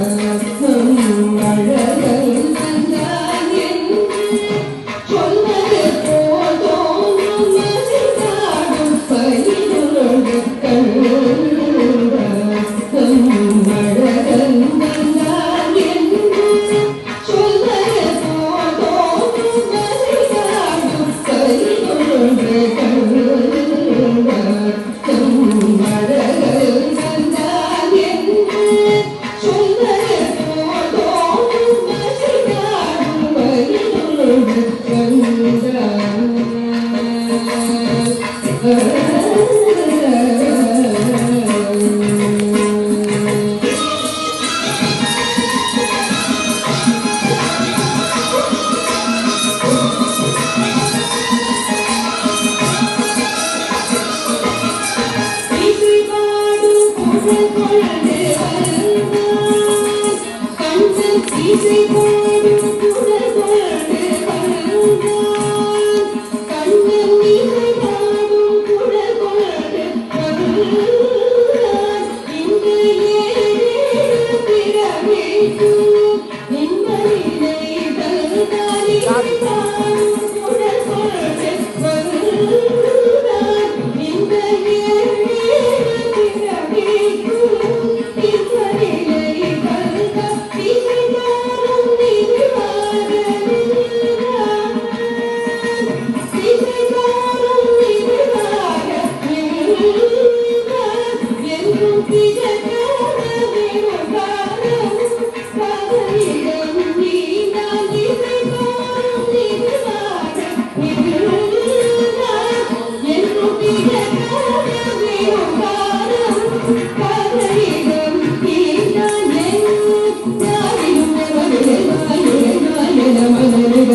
love. Música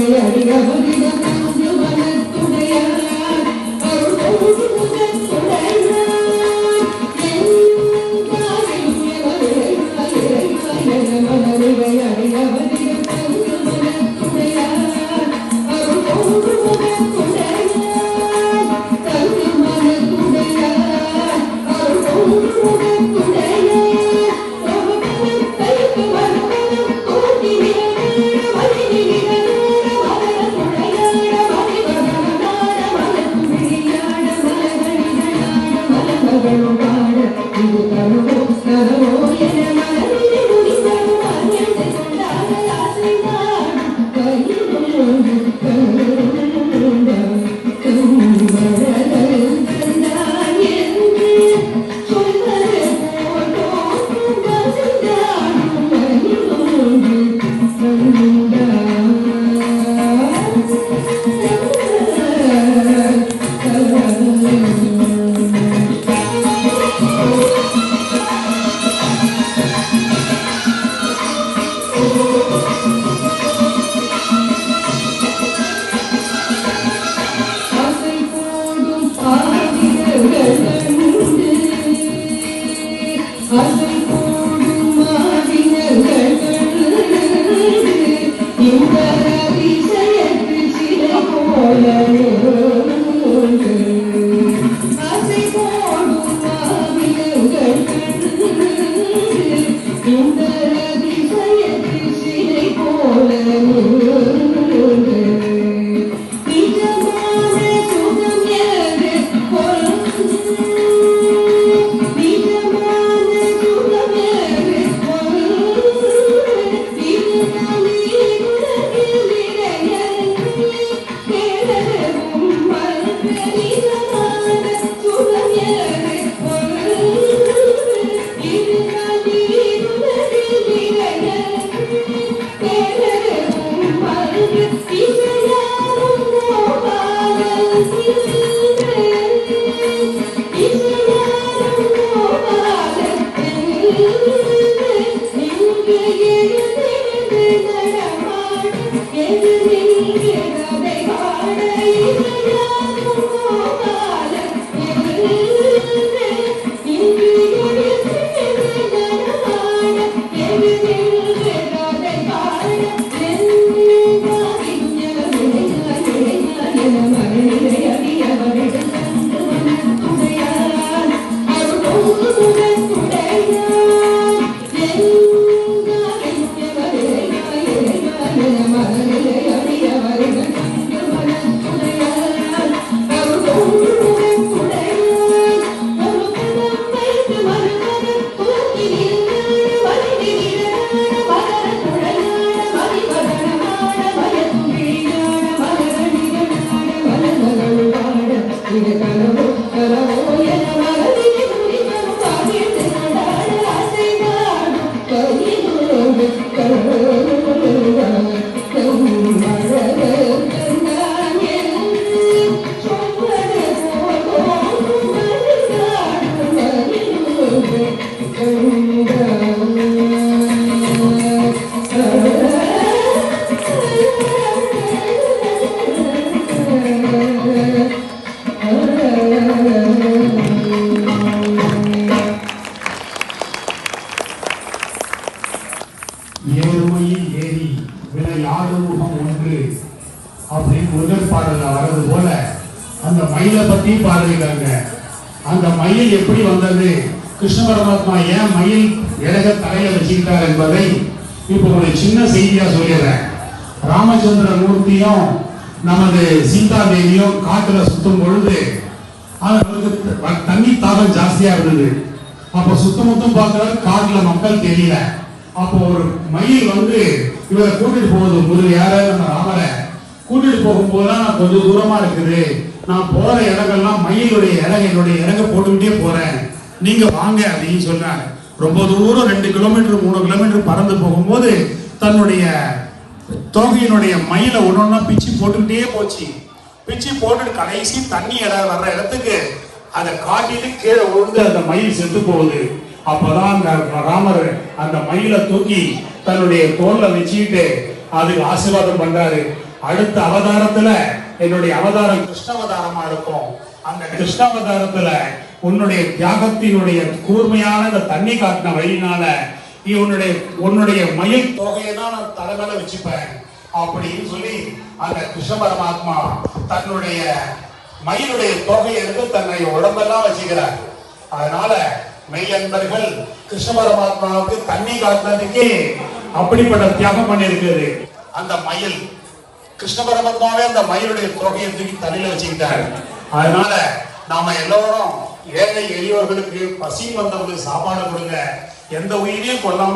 Hallelujah. மயிலை பத்தி பாடுகிறாங்க. அந்த மயில் எப்படி வந்தது? கிருஷ்ண பரமாத்மா ஏன் மயில் இறக தலையில வச்சுக்கிட்டார் என்பதை இப்போ ஒரு சின்ன செய்தியா சொல்லிடுறேன். ராமச்சந்திர மூர்த்தியும் நமது சீதா தேவியும் காட்டுல சுத்தும் பொழுது அவங்களுக்கு தண்ணி தாகம் ஜாஸ்தியா இருந்தது. அப்ப சுத்தமுத்தும் பார்க்கிறாரு காட்டுல மக்கள் தெரியல. அப்போ ஒரு மயில் வந்து இவரை கூட்டிட்டு போகுது. முரு யார நம்ம ராமரை கூட்டிட்டு போகும்போதுதான் தான் கொஞ்சம் தூரமா இருக்குது. நான் போற இடங்கள்லாம் மயிலுடைய இறங்க என்னுடைய இறங்க போட்டுக்கிட்டே போறேன். நீங்க வாங்க அப்படின்னு சொன்னாங்க ரொம்ப தூரம் ரெண்டு கிலோமீட்டர் மூணு கிலோமீட்டர் பறந்து போகும்போது தன்னுடைய தோகையினுடைய மயிலை ஒன்னொன்னா பிச்சு போட்டுக்கிட்டே போச்சு. பிச்சு போட்டு கடைசி தண்ணி இடம் வர்ற இடத்துக்கு அதை காட்டிட்டு கீழே விழுந்து அந்த மயில் செத்து போகுது. அப்பதான் அந்த ராமர் அந்த மயிலை தூக்கி தன்னுடைய தோல்ல வச்சுக்கிட்டு அதுக்கு ஆசீர்வாதம் பண்றாரு. அடுத்த அவதாரத்துல என்னுடைய அவதாரம் கிருஷ்ணாவதாரமா இருக்கும். அந்த கிருஷ்ணாவதாரத்துல உன்னுடைய தியாகத்தினுடைய கூர்மையான அந்த தண்ணி காட்டின வழியினால நீ உன்னுடைய உன்னுடைய மயில் தொகையை தான் நான் தலைமையில வச்சுப்பேன். அப்படின்னு சொல்லி அந்த கிருஷ்ண பரமாத்மா தன்னுடைய மயிலுடைய தொகையை எடுத்து தன்னை உடம்பெல்லாம் வச்சுக்கிறார். அதனால மெய்யன்பர்கள் கிருஷ்ண பரமாத்மாவுக்கு தண்ணி காட்டினதுக்கே அப்படிப்பட்ட தியாகம் பண்ணியிருக்குது அந்த மயில் கிருஷ்ண பரமாத்மாவே அந்த மயிலுடைய தொகையை தூக்கி தலையில வச்சுக்கிட்டாரு. அதனால நாம எல்லோரும் ஏழை எளியவர்களுக்கு பசி வந்தவங்களுக்கு சாப்பாடு கொடுங்க. எந்த உயிரையும் கொள்ளாமலே